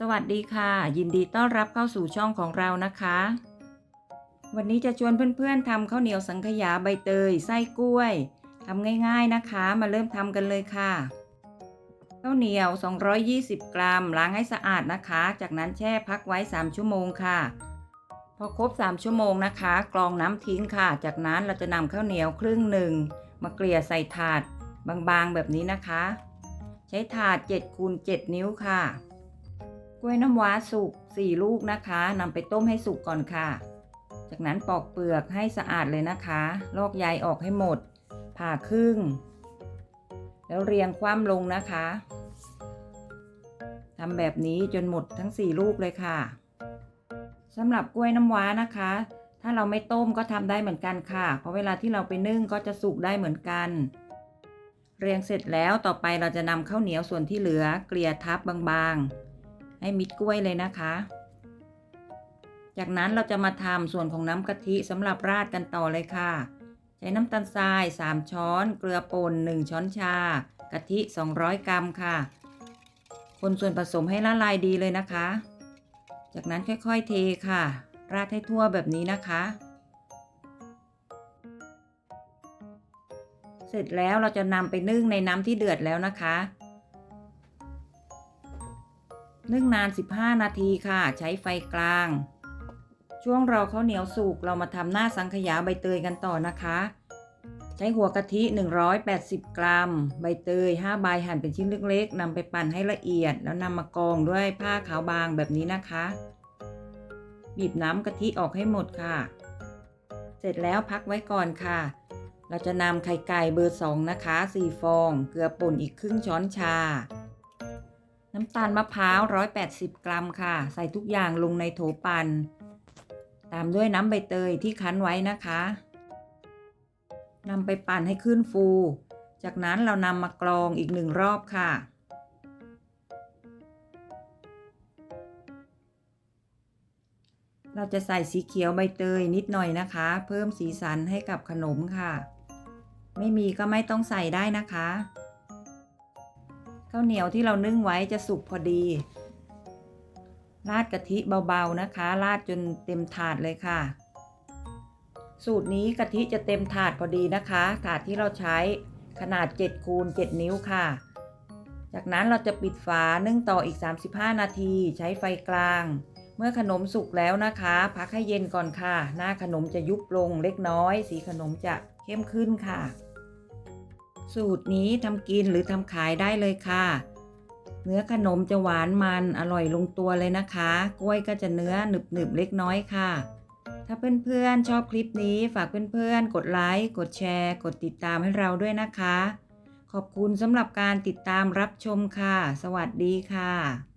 สวัสดีค่ะ ยินดีต้อนรับเข้าสู่ช่องของเรานะคะ วันนี้จะชวนเพื่อนๆทำข้าวเหนียวสังขยาใบเตยไส้กล้วยทำง่ายๆนะคะ มาเริ่มทำกันเลยค่ะข้าวเหนียว 220 กรัม ล้างให้สะอาดนะคะ จากนั้นแช่พักไว้ 3 ชั่วโมงค่ะ พอครบ 3 ชั่วโมงนะคะ กรองน้ำทิ้งค่ะ จากนั้นเราจะนำข้าวเหนียวครึ่งหนึ่ง มาเกลี่ยใส่ถาดบางๆแบบนี้นะคะ ใช้ถาด7คูณ7นิ้วค่ะ ล้วยน้ำว้าสุก4ลูกนะคะนำไปต้มให้สุกก่อนค่ะ จากนั้นปอกเปลือกให้สะอาดเลยนะคะ ลอกใยออกให้หมด ผ่าครึ่ง แล้วเรียงคว่ำลงนะคะทำแบบนี้จนหมดทั้ง 4 ลูกเลยค่ะสำหรับกล้วยน้ำว้านะคะ ถ้าเราไม่ต้มก็ทำได้เหมือนกันค่ะ เพราะเวลาที่เราไปนึ่งก็จะสุกได้เหมือนกัน เรียงเสร็จแล้วต่อไปเราจะนำข้าวเหนียวส่วนที่เหลือเกลี่ยทับบางๆ ให้มิดกล้วยเลยนะคะ จากนั้นเราจะมาทำส่วนของน้ำกะทิสำหรับราดกันต่อเลยค่ะ ใช้น้ำตาลทราย 3 ช้อน เกลือป่น1 ช้อนชา กะทิ 200 กรัมค่ะ คนส่วนผสมให้ละลายดีเลยนะคะ จากนั้นค่อยๆเทค่ะ ราดให้ทั่วแบบนี้นะคะเสร็จแล้วเราจะนำไปนึ่งในน้ำที่เดือดแล้วนะคะ นึ่งนาน 15 นาทีค่ะ ใช้ไฟกลาง ช่วงเรอข้าวเหนียวสุกเรามาทำหน้าสังขยาใบเตยกันต่อนะคะ ใช้หัวกะทิ 180 กรัม ใบเตย 5 ใบหั่นเป็นชิ้นเล็กๆนำไปปั่นให้ละเอียด แล้วนำมากองด้วยผ้าขาวบางแบบนี้นะคะ บีบน้ำกะทิออกให้หมดค่ะ เสร็จแล้วพักไว้ก่อนค่ะ เราจะนำไข่ไก่เบอร์ 2 นะคะ 4 ฟอง เกลือป่นอีกครึ่งช้อนชา น้ำตาลมะพร้าว 180 กรัมค่ะ ใส่ทุกอย่างลงในโถปัน่นตามด้วยน้ำใบเตยที่คั้นไว้นะคะนำไปปั่นให้ขึ้นฟู จากนั้นเรานำมากรองอีกหนึ่งรอบค่ะ เราจะใส่สีเขียวใบเตยนิดหน่อยนะคะ เพิ่มสีสันให้กับขนมค่ะ ไม่มีก็ไม่ต้องใส่ได้นะคะ ข้าวเหนียวที่เรานึ่งไว้จะสุกพอดี ราดกะทิเบาๆนะคะ ราดจนเต็มถาดเลยค่ะ สูตรนี้กะทิจะเต็มถาดพอดีนะคะ ถาดที่เราใช้ขนาด7คูณ7นิ้วค่ะ จากนั้นเราจะปิดฝานึ่งต่ออีก 35 นาที ใช้ไฟกลาง เมื่อขนมสุกแล้วนะคะ พักให้เย็นก่อนค่ะ หน้าขนมจะยุบลงเล็กน้อย สีขนมจะเข้มขึ้นค่ะ สูตรนี้ทำกินหรือทำขายได้เลยค่ะ เนื้อขนมจะหวานมันอร่อยลงตัวเลยนะคะ กล้วยก็จะเนื้อหนึบๆเล็กน้อยค่ะ ถ้าเพื่อนๆชอบคลิปนี้ฝากเพื่อนๆ กดไลค์กดแชร์ กดติดตามให้เราด้วยนะคะ ขอบคุณสำหรับการติดตามรับชมค่ะ สวัสดีค่ะ